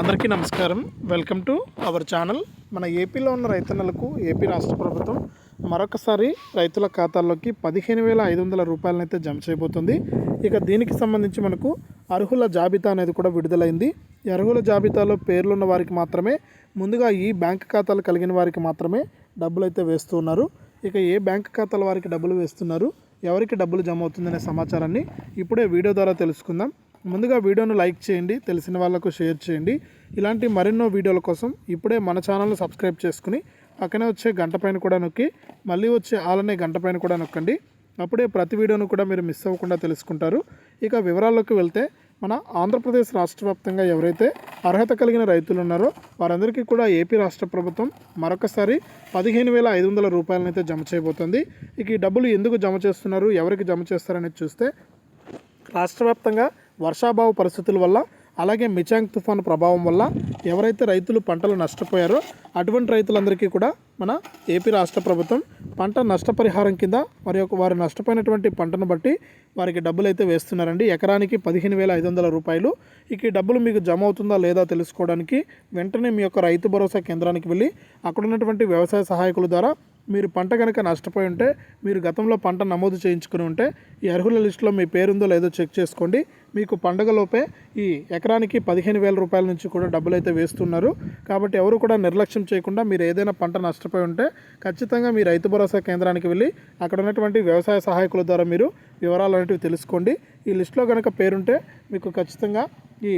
అందరికీ నమస్కారం. Welcome to our channel. మన ఏపీలో ఉన్న రైతన్నలకు ఏపీ రాష్ట్ర ప్రభుత్వం మరొకసారి రైతుల ఖాతాల్లోకి పదిహేను వేల ఐదు వందల రూపాయలనైతే జమ చేయబోతుంది. ఇక దీనికి సంబంధించి మనకు అర్హుల జాబితా అనేది కూడా విడుదలైంది. అర్హుల జాబితాలో పేర్లున్న వారికి మాత్రమే ముందుగా ఈ బ్యాంక్ ఖాతాలు కలిగిన వారికి మాత్రమే డబ్బులు అయితే వేస్తున్నారు ఇక ఏ బ్యాంక్ ఖాతాల వారికి డబ్బులు వేస్తున్నారు? ఎవరికి డబ్బులు జమ అవుతుందనే సమాచారాన్ని ఇప్పుడే వీడియో ద్వారా తెలుసుకుందాం. ముందుగా వీడియోను లైక్ చేయండి తెలిసిన వాళ్ళకు షేర్ చేయండి. ఇలాంటి మరెన్నో వీడియోల కోసం ఇప్పుడే మన ఛానల్ను సబ్స్క్రైబ్ చేసుకుని పక్కనే వచ్చే గంట పైన కూడా నొక్కి మళ్ళీ వచ్చే ఆలనే గంట పైన కూడా నొక్కండి. అప్పుడే ప్రతి వీడియోను కూడా మీరు మిస్ అవ్వకుండా తెలుసుకుంటారు. ఇక వివరాల్లోకి వెళ్తే మన ఆంధ్రప్రదేశ్ రాష్ట్ర వ్యాప్తంగా ఎవరైతే అర్హత కలిగిన రైతులు ఉన్నారో వారందరికీ కూడా ఏపీ రాష్ట్ర ప్రభుత్వం మరొకసారి పదిహేను వేల ఐదు వందల రూపాయలనైతే జమ చేయబోతుంది. ఇక ఈ డబ్బులు ఎందుకు జమ చేస్తున్నారు ఎవరికి జమ చేస్తారనేది చూస్తే రాష్ట్ర వ్యాప్తంగా వర్షాభావ పరిస్థితుల వల్ల అలాగే మిచాంగ్ తుఫాను ప్రభావం వల్ల ఎవరైతే రైతులు పంటలు నష్టపోయారో అటువంటి రైతులందరికీ కూడా మన ఏపీ రాష్ట్ర ప్రభుత్వం పంట నష్టపరిహారం కింద వారి యొక్క వారు నష్టపోయినటువంటి పంటను బట్టి వారికి డబ్బులు అయితే వేస్తున్నారండి. ఎకరానికి పదిహేను వేల ఐదు వందల రూపాయలు. ఇక ఈ డబ్బులు మీకు జమ అవుతుందా లేదా తెలుసుకోవడానికి వెంటనే మీ యొక్క రైతు భరోసా కేంద్రానికి వెళ్ళి అక్కడ ఉన్నటువంటి వ్యవసాయ సహాయకుల ద్వారా మీరు పంట కనుక నష్టపోయి ఉంటే మీరు గతంలో పంట నమోదు చేయించుకుని ఉంటే ఈ అర్హుల లిస్టులో మీ పేరుందో లేదో చెక్ చేసుకోండి. మీకు పండగలోపే ఈ ఎకరానికి పదిహేను వేల రూపాయల నుంచి కూడా డబ్బులు అయితే వేస్తున్నారు. కాబట్టి ఎవరు కూడా నిర్లక్ష్యం చేయకుండా మీరు ఏదైనా పంట నష్టపోయి ఉంటే ఖచ్చితంగా మీ రైతు భరోసా కేంద్రానికి వెళ్ళి అక్కడ ఉన్నటువంటి వ్యవసాయ సహాయకుల ద్వారా మీరు వివరాలు అనేటివి తెలుసుకోండి. ఈ లిస్టులో కనుక పేరుంటే మీకు ఖచ్చితంగా ఈ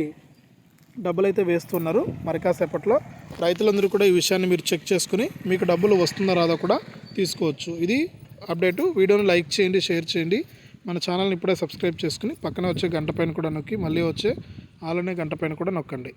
డబ్బులు అయితే వేస్తున్నారు. మరి కాసేపట్లో రైతులందరూ కూడా ఈ విషయాన్ని మీరు చెక్ చేసుకుని మీకు డబ్బులు వస్తుందా రాదో కూడా తీసుకోవచ్చు. ఇది అప్డేటు. వీడియోని లైక్ చేయండి షేర్ చేయండి. మన ఛానల్ని ఇప్పుడే సబ్స్క్రైబ్ చేసుకుని పక్కన వచ్చే గంట పైన కూడా నొక్కి మళ్ళీ వచ్చే ఆలనే గంట పైన కూడా నొక్కండి.